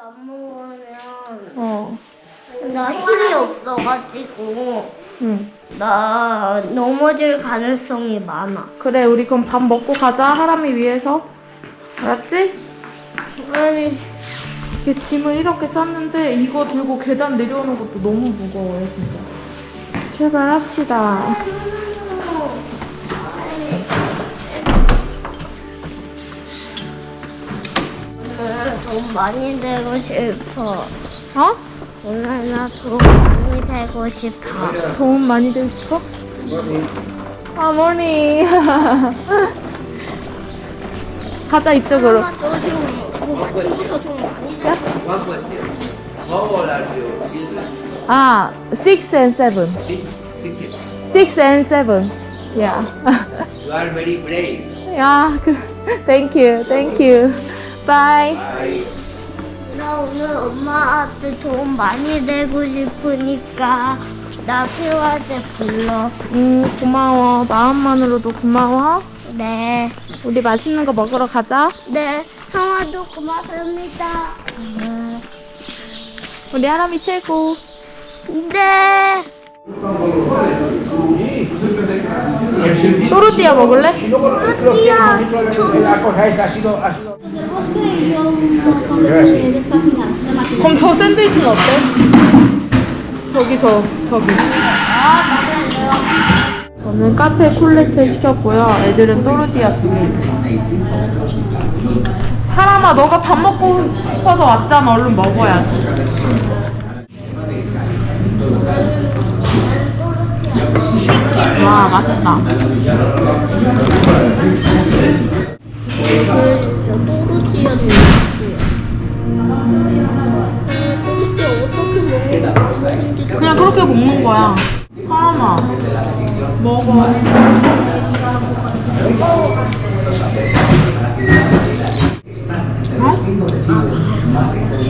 안 먹으면 어. 나 힘이 없어가지고 응. 나 넘어질 가능성이 많아. 그래, 우리 그럼 밥 먹고 가자. 하람이 위해서. 알았지? 아니 이렇게 짐을 이렇게 쌌는데 이거 들고 계단 내려오는 것도 너무 무거워요, 진짜. 출발합시다. 오늘 돈 많이 되고 싶어. 어? 오늘 나돈 많이 되고 싶어. 도움 많이 되고 싶어? 아, 머니. 가자, 이쪽으로. 엄마 너 지금 뭐 아침부터 돈 많이 돼? One question. How old are your children? 아, 6 and 7. Six, sixteen. 6 and 7. Yeah. You are very brave. 야, 그, thank you, thank you. Bye. I 나 오늘 엄마한테 돈 많이 내고 싶으니까 나 필요할 때 불러. 음, 고마워. 마음만으로도 고마워. 네. 우리 맛있는 거 먹으러 가자. 네. 형아도 고맙습니다. 네. 우리 하람이 최고. 네. 또르띠아 먹을래? 띠아 La cosa esta ha sido, ha sido. 그럼 저 샌드위치는 어때? 저기 저 저기. 저는 카페 쿨레체 시켰고요. 애들은 또르띠아 두 개. 하람아, 너가 밥 먹고 싶어서 왔잖아. 얼른 먹어야지. 와, 맛있다. 그냥 그렇게 먹는 거야. 하람아, 먹어. 어?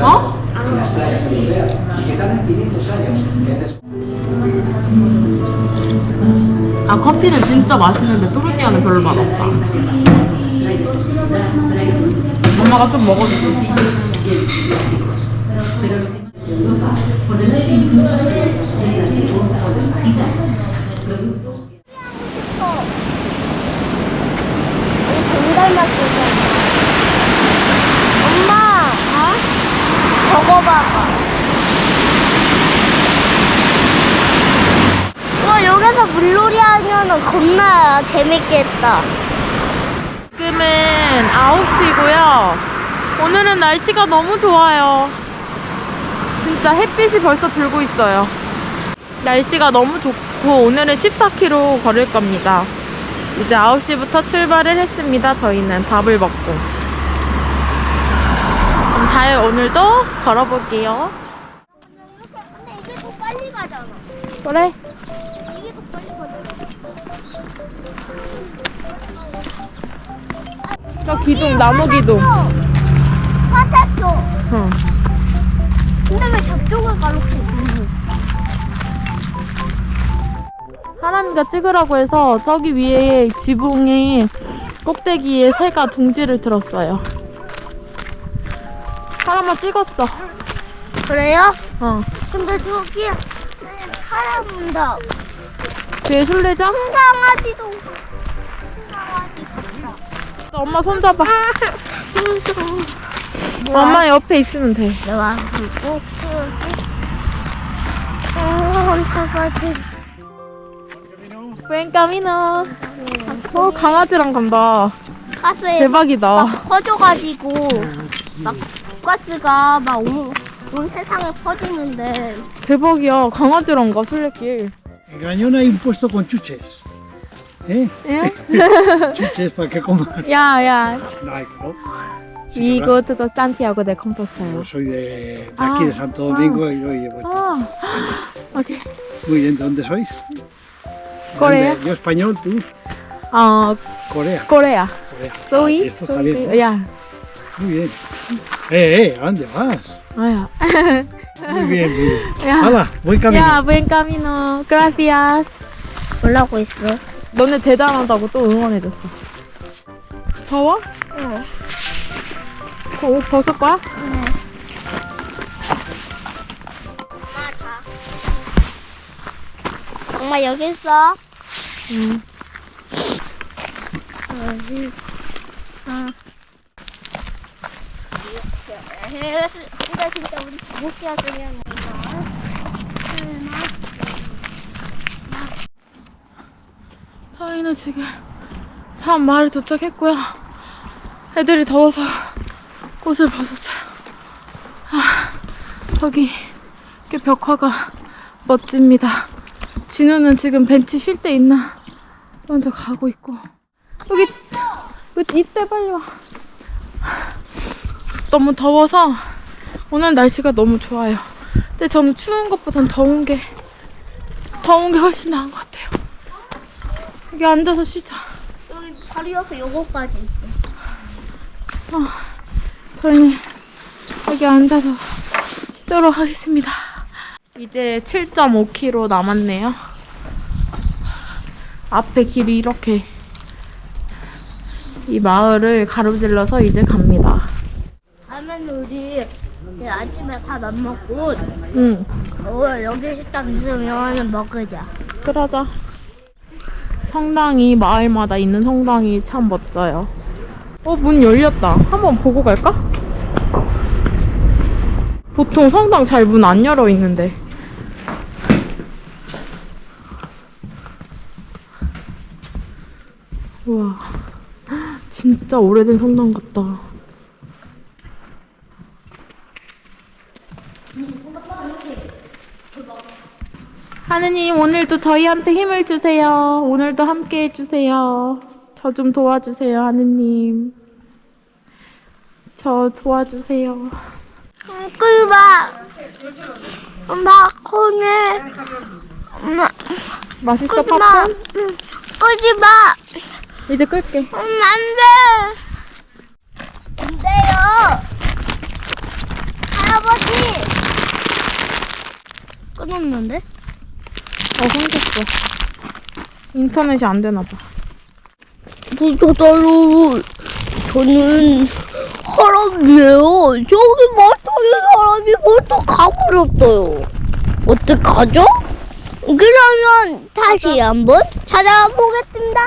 어? 아 커피는 진짜 맛있는데 또르띠아는 별로 맛없다. 엄마가 좀 닮았잖아. 엄마, 어? 저거 봐봐. 와 여기서 물놀이 하면은 겁나 재밌겠다. 지금은 9시고요. 오늘은 날씨가 너무 좋아요. 진짜 햇빛이 벌써 들고 있어요. 날씨가 너무 좋고 오늘은 14km 걸을 겁니다. 이제 9시부터 출발을 했습니다. 저희는 밥을 먹고. 그럼 잘 오늘도 걸어볼게요. 근데 이게 더 빨리 가잖아. 그래. 저 기둥, 나무 기둥. 화살표. 응. 근데 왜 저쪽을 가로채? 하람이가 찍으라고 해서 저기 위에 지붕에 꼭대기에 새가 둥지를 들었어요. 하람아 찍었어. 그래요? 어. 근데 저기 사람 온다. 뒤에 술래장? 강아지도. 엄마 손잡아. 엄마 옆에 있으면 돼. 내가. 웬 까미나. 어, 강아지랑 간다. 가스에 대박이다. 막 퍼져가지고 막 가스가 막 온, 온 세상에 퍼지는데 대박이야. 강아지랑 가, 술래길. En Grañón hay un puesto con chuches. ¿Eh? 예? Chuches para que coman. 야, 야. No hay, ¿no? Sí, We habrá. go to the Santiago de Compostela. Yo soy de, de Ah, aquí, de Santo Domingo, y hoy he vuelto. 아, 오케이. Muy bien, ¿de dónde sois? Corea. ¿Dónde? Yo español, tú. 어, Corea. 코레아. Corea. 소이? Esto está bien. 소이. 야. Muy bien. Eh, eh, ¿a dónde vas? 아야. Muy bien, muy bien. 야. Hala, buen camino. 야, buen camino. Gracias. 올라고 있어. 너네 대단하다고 또 응원해줬어. 더워? 응. 더옷 벗을 거야? 응. 엄마 다. 엄마 여기 있어. 응. 여기. 응. 이거 진짜 우리 못 지어주면. 저희는 지금 사람 마을에 도착했고요. 애들이 더워서 옷을 벗었어요. 아, 저기 꽤 벽화가 멋집니다. 진우는 지금 벤치 쉴 때 있나 먼저 가고 있고 여기 이때 빨리 와. 너무 더워서 오늘 날씨가 너무 좋아요. 근데 저는 추운 것보단 더운 게 더운 게 훨씬 나은 것 같아요. 여기 앉아서 쉬자. 여기 바로 옆에 요거까지 있어. 저희는 여기 앉아서 쉬도록 하겠습니다. 이제 7.5km 남았네요. 앞에 길이 이렇게 이 마을을 가로질러서 이제 갑니다. 그러면 우리 아침에 밥 안 먹고 응, 어, 여기 식당 있으면 먹으자. 그러자. 성당이 마을마다 있는 성당이 참 멋져요. 어, 문 열렸다. 한번 보고 갈까? 보통 성당 잘 문 안 열어 있는데. 우와. 진짜 오래된 성당 같다. 하느님 오늘도 저희한테 힘을 주세요. 오늘도 함께 해주세요. 저 좀 도와주세요, 하느님. 저 도와주세요. 끄지마. 엄마 코네. 엄마 맛있어, 끄지 마. 팝콘? 응, 끄지 마. 이제 끌게. 엄마 안 돼. 안 돼요. 할아버지. 끊었는데? 어, 생겼어. 인터넷이 안 되나 봐. 부서다로 저는 사람이에요. 저기 마땅히 사람이 벌써 가버렸어요. 어떡하죠? 그러면 다시 한번 찾아보겠습니다.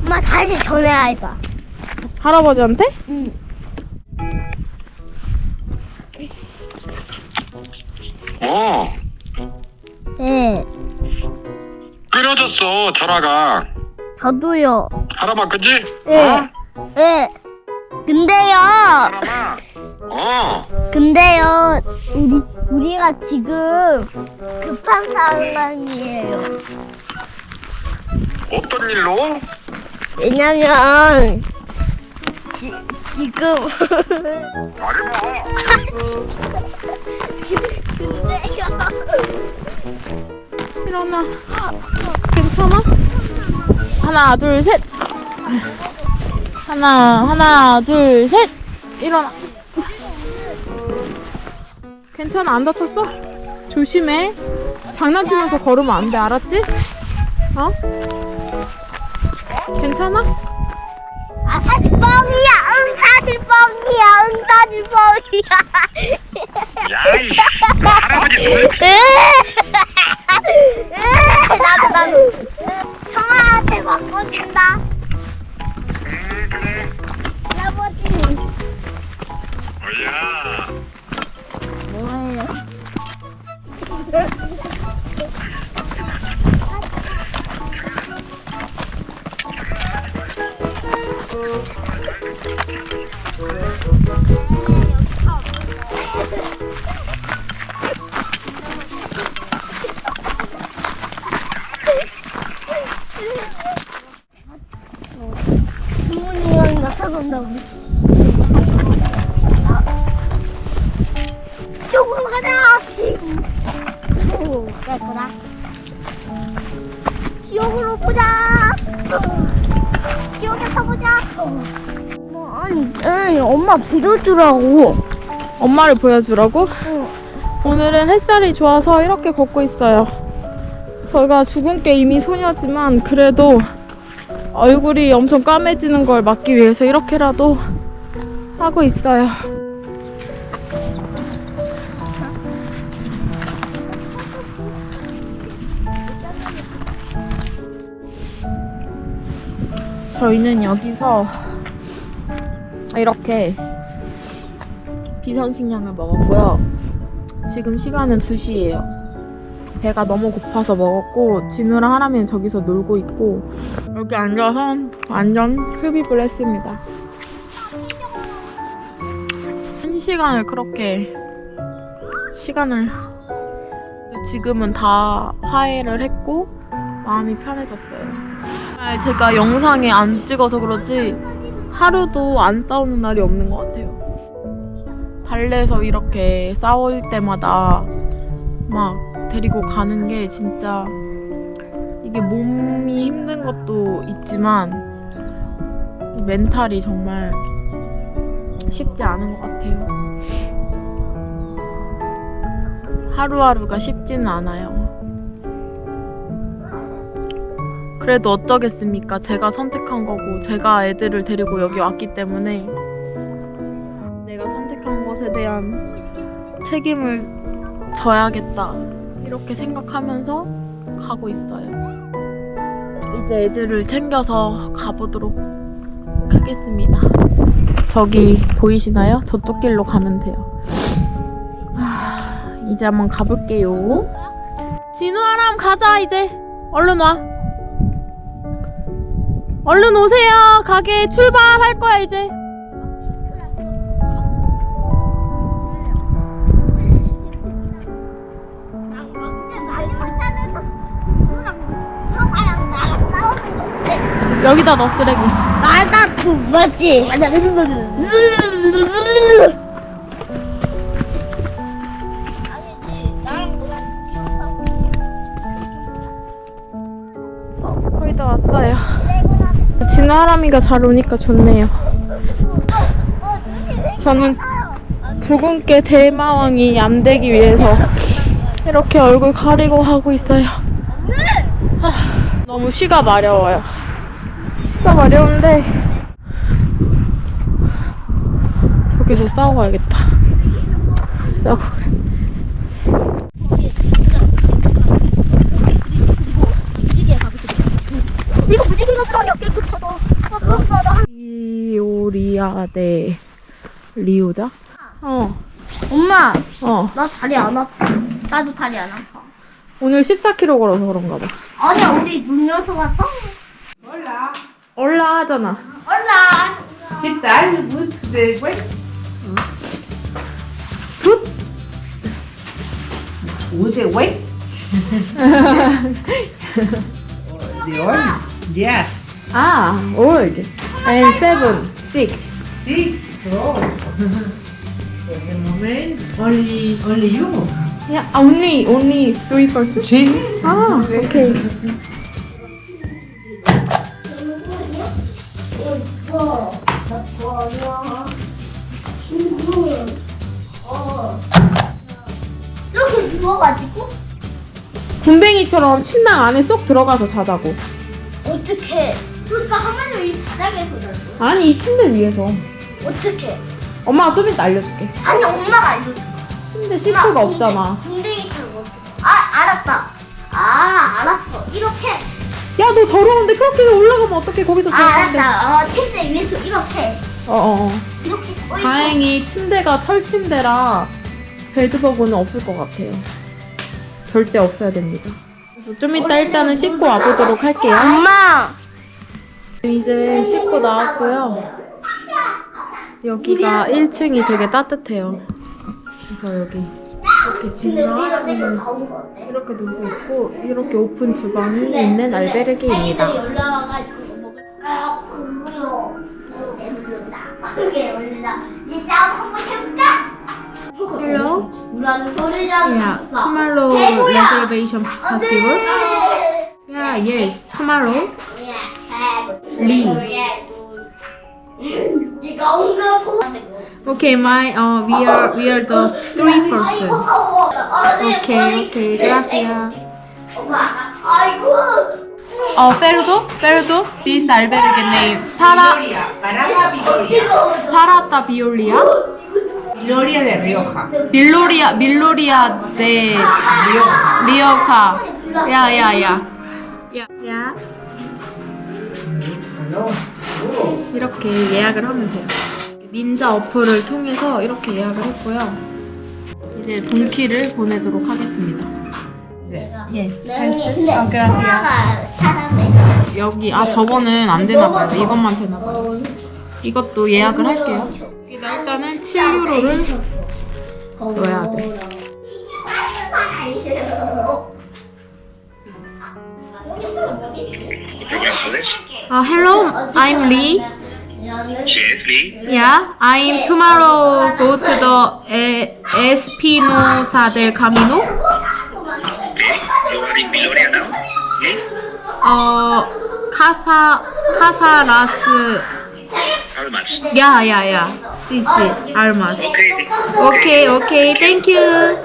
엄마 다시 전화해봐. 해봐. 할아버지한테? 응. 어, 네. 끊어졌어, 전화가. 저도요. 할아마, 그지? 네. 네. 근데요. 할아마. 어, 근데요. 우리 우리가 지금 급한 상황이에요. 어떤 일로? 왜냐면 지, 지금 말해봐. 근데요 일어나. 괜찮아? 하나, 둘, 셋. 하나, 하나, 둘, 셋. 일어나. 괜찮아? 안 다쳤어? 조심해. 장난치면서 걸으면 안 돼, 알았지? 어? 괜찮아? 아 사실 뻥이야 응 사실 뻥이야 응 사실 뻥이야 야, 이 할아버지. 나도 나도 성아한테 바꿔준다 음, 그래. 할아버지는 뭐야. 뭐예요? 빌어주라고. 엄마를 보여주라고? 응. 오늘은 햇살이 좋아서 이렇게 걷고 있어요. 저희가 죽은 게 이미 소녀지만 그래도 얼굴이 엄청 까매지는 걸 막기 위해서 이렇게라도 하고 있어요. 저희는 여기서 이렇게 비선식량을 먹었고요. 지금 시간은 2시예요. 배가 너무 고파서 먹었고 진우랑 하람이는 저기서 놀고 있고 여기 앉아서 완전 흡입을 했습니다. 한 시간을 그렇게 시간을 지금은 다 화해를 했고 마음이 편해졌어요. 정말 제가 영상에 안 찍어서 그렇지 하루도 안 싸우는 날이 없는 것 같아요. 달래서 이렇게 싸울 때마다 막 데리고 가는 게 진짜 이게 몸이 힘든 것도 있지만 멘탈이 정말 쉽지 않은 것 같아요. 하루하루가 쉽지는 않아요. 그래도 어쩌겠습니까? 제가 선택한 거고, 제가 애들을 데리고 여기 왔기 때문에 대한 책임을 져야겠다. 이렇게 생각하면서 가고 있어요. 이제 애들을 챙겨서 가보도록 하겠습니다. 저기 보이시나요? 저쪽 길로 가면 돼요. 하, 이제 한번 가볼게요. 진우 아람 가자 이제. 얼른 와. 얼른 오세요. 가게 출발할 거야 이제. 여기다 넣어 쓰레기. 나다 그 맞지? 거의 다 왔어요. 진우 하람이가 잘 오니까 좋네요. 저는 붉은깨 대마왕이 안 되기 위해서 이렇게 얼굴 가리고 하고 있어요. 하, 너무 쉬가 마려워요. 쉬가 마려운데 여기서 싸우고 가야겠다. 싸우고 가- 이거 무지개가 살이 깨끗하다. 리오리아 대 리오자? 어, 엄마, 어. 나 다리 안 아파. 나도 다리 안 아파. 오늘 14km 걸어서 그런가 봐. 아니야, 우리 눈여서 갔어? 올라 하잖아. 올라. ¿Qué tal? Good, güey. 굿? Good, güey. De hoy. Yes. 아, old. And seven, six. Six. Oh. For the moment, only, only you. Yeah, only, only three person. Sí. 아, okay. 이렇게 누워가지고 군뱅이처럼 침낭 안에 쏙 들어가서 자자고. 어떻게? 그러니까 하면은 이 바닥에서 자죠. 아니, 이 침대 위에서. 어떻게? 엄마가 좀 이따 알려줄게. 아니 엄마가 알려줘. 침대 시트가 없잖아. 군대기처럼 어떻게? 아 알았다. 아 알았어. 이렇게. 야, 너 더러운데 그렇게 올라가면 어떡해? 거기서 아 돼. 알았다. 어 침대 위에서 이렇게 어, 어, 어. 이렇게 서 있어. 다행히 침대가 철침대라 베드버그는 없을 것 같아요. 절대 없어야 됩니다. 좀 이따 일단은 씻고 와보도록 할게요. 엄마. 이제 씻고 나왔고요. 여기가 1층이 되게 따뜻해요. 그래서 여기 이렇게 근데 진화 어때? 이렇게 놀고 있고 이렇게 오픈 주방이 있는 알베르게입니다. 올라와가지고 먹을. 아 불러. 배부르다. 그게 올리다. 이제 한번 해볼까? Hello. 우라는 소리잖아. Yeah, tomorrow reservation possible? Yeah, yes, tomorrow. 리. 이거 온거 보. Okay, my uh, we are we are the three person. Okay, okay, gracias. 아이고. 어, 페르도? 페르도? This albergue name. 파라 파라타 비올리아? Viloria de Rioja. 밀로리아 밀로리아 데 리오카. 야, 야, 야. 야. 야. Hello. 이렇게 예약을 하면 돼요. 닌자 어플을 통해서 이렇게 예약을 했고요. 이제 돈키를 보내도록 하겠습니다. Yes. Yes. 네, 아, 여기 아 저거는 안 되나 봐요. 이것만 되나 봐요. 어, 이것도 예약을 할게요. 여기다 일단은 7유로를 넣어야 돼. 아, hello. I'm Lee. Lee. Yeah, I'm tomorrow go to the eh, Espinosa del Camino. You are in Viloria now. Hmm? 어, casa casa las much? yeah yeah yeah. Sí, sí. Almas. Okay. Okay, okay. Thank you.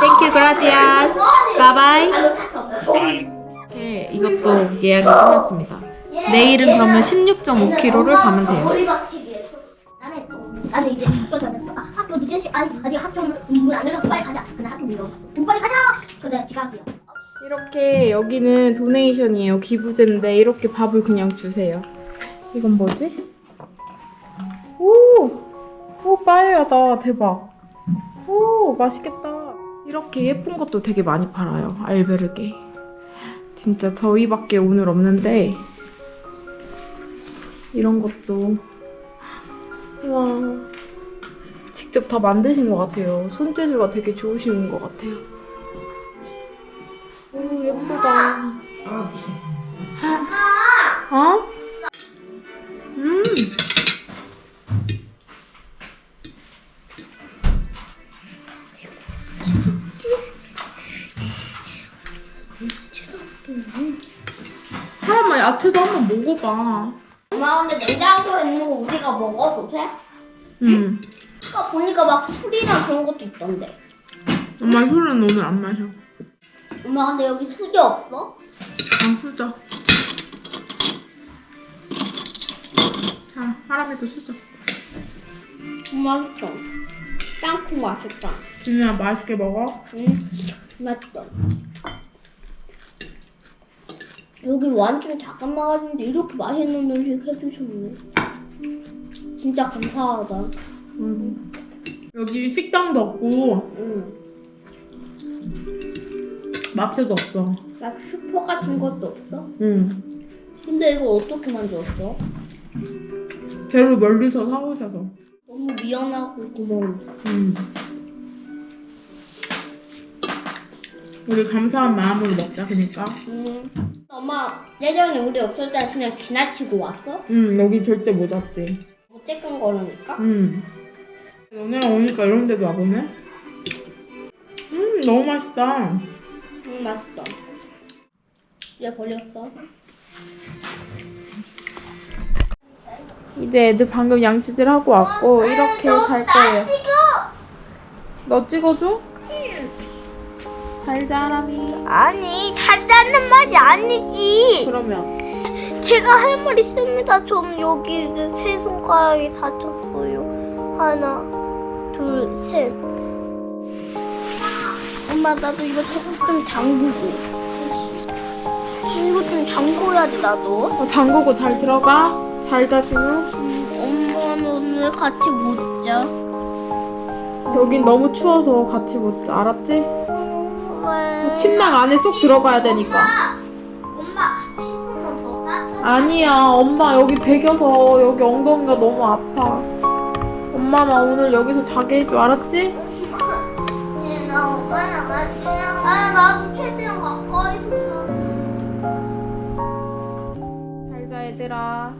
Thank you. Gracias. Bye bye. 이렇게 이것도 예약이 끝났습니다. 내일은 그러면 16.5km를 가면 돼요. 나는 나는 이제 학교 다녔어. 아, 학교 늦은 시 아니 아직 학교는 문안 열렸어. 빨리 가자. 근데 학교 문 열었어. 문 빨리 가자. 근데 지각이야. 이렇게 여기는 도네이션이에요. 기부제인데 이렇게 밥을 그냥 주세요. 이건 뭐지? 오! 오, 빠에야다. 대박. 오, 맛있겠다. 이렇게 예쁜 것도 되게 많이 팔아요. 알베르게. 진짜 저희밖에 오늘 없는데 이런 것도 와 직접 다 만드신 것 같아요. 손재주가 되게 좋으신 것 같아요. 오 예쁘다. 어? 음. 하나만 야채도 한번 먹어봐. 엄마 근데 냉장고에 있는 거 우리가 먹어도 돼? 음. 아까 보니까 막 술이랑 그런 것도 있던데. 엄마 술은 오늘 안 마셔. 엄마 근데 여기 수저 없어? 안 쓰자. 자, 하람이도 쓰자. 맛있어. 짱콩 맛있다. 진우야 맛있게 먹어. 응, 맛있어. 여기 완전 작은 마을인데 이렇게 맛있는 음식 해주셨네. 진짜 감사하다. 여기 식당도 없고 응. 마트도 없어. 막 슈퍼 같은 것도 없어? 응. 근데 이거 어떻게 만들었어? 재료 멀리서 사오셔서. 너무 미안하고 고마워. 응. 우리 감사한 마음으로 먹자, 그니까. 응. 엄마 예전에 우리 없을 때 그냥 지나치고 왔어? 응, 여기 절대 못 왔지. 어쨌건 거라니까? 응. 너네랑 오니까 이런 데도 와보네? 음, 너무 맛있다. 응 맛있다. 얘 버렸어. 이제 애들 방금 양치질 하고 왔고, 이렇게 잘 거예요. 너 찍어줘? 잘 자라미. 아니 살다는 말이 아니지. 그러면. 제가 할 말 있습니다. 좀 여기 세 손가락이 다쳤어요. 하나, 둘, 셋. 엄마 나도 이거 조금 좀 잠그고. 이거 좀 잠궈야지 나도. 어, 잠그고 잘 들어가. 잘 자, 지금. 엄마는 오늘 같이 못 자. 여긴 너무 추워서 같이 못 자. 알았지? 왜? 침낭 안에 쏙 들어가야 되니까. 엄마 같이 있으면 더 따뜻해. 아니야, 엄마 여기 베겨서 여기 엉덩이가 너무 아파. 엄마만 오늘 여기서 자게 해줘, 알았지? 얘, 나 엄마랑 같이 아 나도 최대한 가까이서 자. 잘 자, 얘들아.